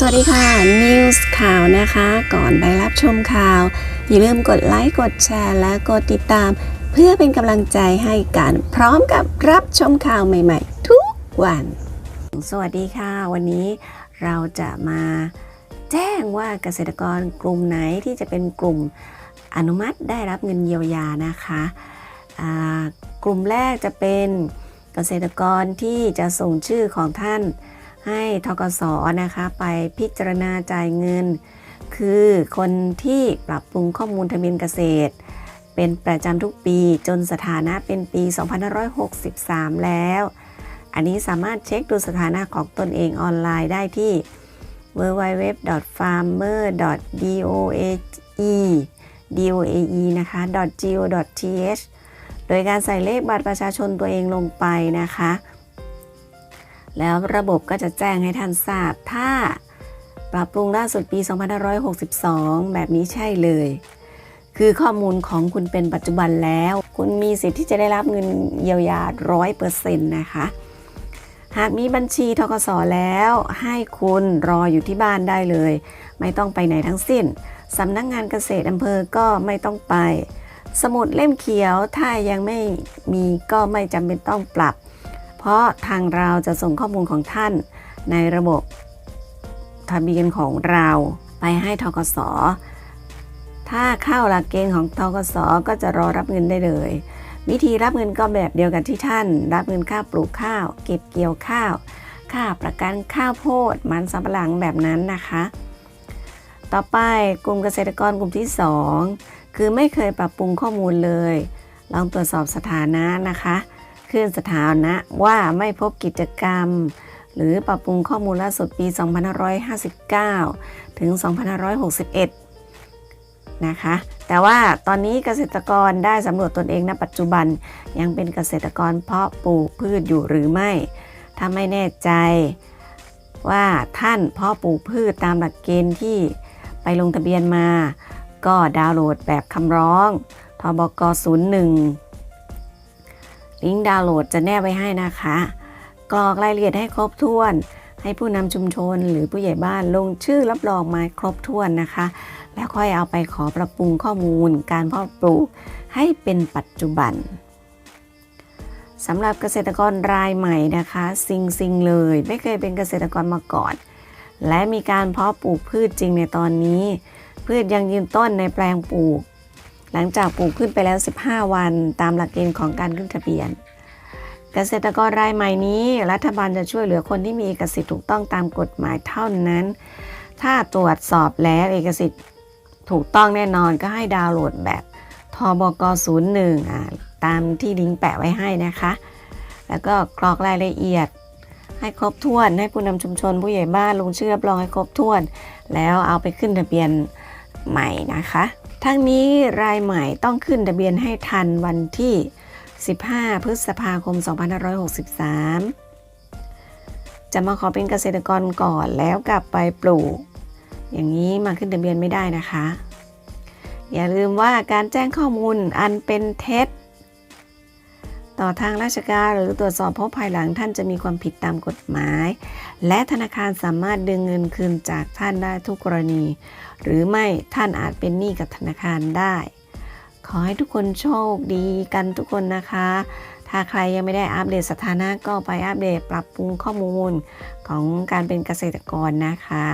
สวัสดีค่ะ News ข่าวนะคะ ก่อนไปรับชมข่าว อย่าลืมกดไลค์ กดแชร์ และกดติดตาม เพื่อเป็นกำลังใจให้กัน พร้อมกับรับชมข่าวใหม่ๆ ทุกวัน สวัสดีค่ะ วันนี้เราจะมาแจ้งว่าเกษตรกรกลุ่มไหนที่จะเป็นกลุ่มอนุมัติได้รับเงินเยียวยานะคะกลุ่มแรกจะเป็นเกษตรกรที่จะส่งชื่อของท่าน ให้ทกสนะคะไปพิจารณาจ่ายเงิน คือคนที่ปรับปรุงข้อมูลทะเบียนเกษตร เป็นประจำทุกปีจนสถานะเป็นปี 2563 แล้ว อันนี้สามารถเช็คดูสถานะของตนเองออนไลน์ได้ที่ www.farmer.doae doae นะคะ .go.th โดยการใส่เลขบัตรประชาชนตัวเองลงไปนะคะ แล้วระบบก็จะแจ้งให้ท่านทราบ ถ้าปรับปรุงล่าสุดปี 2562 แบบนี้ใช่เลย คือข้อมูลของคุณเป็นปัจจุบันแล้ว คุณมีสิทธิ์ที่จะได้รับเงินเยียวยา 100%นะคะ หากมีบัญชีทกสแล้วให้คุณรออยู่ที่บ้านได้เลย ไม่ต้องไปไหนทั้งสิ้นสำนักงงานเกษตรอำเภอก็ไม่ต้องไป สมุดเล่มเขียวถ้ายังไม่มีก็ไม่จำเป็นต้องปรับ ราะทางเราจะส่งข้อมูลของท่านในระบบทะเบียนของเราไปให้ทกส ถ้าเข้าหลักเกณฑ์ของทกส ก็จะรอรับเงินได้เลย วิธีรับเงินก็แบบเดียวกันที่ท่าน รับเงินค่าปลูกข้าว เก็บเกี่ยวข้าว ค่าประกันข้าวโพดมันสำปะหลังแบบนั้นนะคะ ต่อไปกลุ่มเกษตรกรกลุ่มที่ 2 คือไม่เคยปรับปรุงข้อมูลเลย ลองตรวจสอบสถานะนะคะ ขึ้นสถานะว่าไม่พบกิจกรรม หรือปรับปรุงข้อมูลล่าสุดปี 2559 ถึง 2561 นะคะ แต่ว่าตอนนี้เกษตรกรได้สำรวจตนเองณปัจจุบันยังเป็นเกษตรกรเพาะปลูกพืชอยู่หรือไม่ ถ้าไม่แน่ใจว่าท่านเพาะปลูกพืชตามหลักเกณฑ์ที่ไปลงทะเบียนมา ก็ดาวน์โหลดแบบคำร้องทบก 01 ลิงก์ดาวน์โหลดจะแนบไว้ให้นะคะ กรอกรายละเอียดให้ครบถ้วน ให้ผู้นำชุมชนหรือผู้ใหญ่บ้านลงชื่อรับรองมาครบถ้วนนะคะ แล้วค่อยเอาไปขอปรับปรุงข้อมูลการเพาะปลูกให้เป็นปัจจุบันสำหรับเกษตรกรรายใหม่นะคะซิงซิงเลย ไม่เคยเป็นเกษตรกรมาก่อน และมีการเพาะปลูกพืชจริงในตอนนี้ พืชยังยืนต้นในแปลงปลูก หลังจากปลูกขึ้นไปแล้ว 15 วัน ตามหลักเกณฑ์ของการขึ้นทะเบียน เกษตรกรรายใหม่นี้ รัฐบาลจะช่วยเหลือคนที่มีเอกสิทธิ์ถูกต้องตามกฎหมายเท่านั้น ถ้าตรวจสอบแล้วเอกสิทธิ์ถูกต้องแน่นอนก็ให้ดาวน์โหลดแบบทบก 01อ่าตามที่ลิงก์แปะไว้ให้นะคะ แล้วก็กรอกรายละเอียด ให้ครบถ้วน ให้ผู้นำชุมชนผู้ใหญ่บ้านลงชื่อรับรองให้ครบถ้วน แล้วเอาไปขึ้นทะเบียนใหม่นะคะ ทั้งนี้รายใหม่ต้องขึ้นทะเบียนให้ทันวันที่ 15 พฤษภาคม 2563 จะมาขอเป็นเกษตรกรก่อนแล้วกลับไปปลูก อย่างนี้มาขึ้นทะเบียนไม่ได้นะคะ อย่าลืมว่าการแจ้งข้อมูลอันเป็นเท็จ ต่อทางราชการหรือตรวจสอบพบภายหลังท่านจะมีความผิดตามกฎหมาย และธนาคารสามารถดึงเงินคืนจากท่านได้ทุกกรณี หรือไม่ท่านอาจเป็นหนี้กับธนาคารได้ ขอให้ทุกคนโชคดีกันทุกคนนะคะ ถ้าใครยังไม่ได้อัปเดตสถานะก็ไปอัปเดตปรับปรุงข้อมูลของการเป็นเกษตรกรนะคะ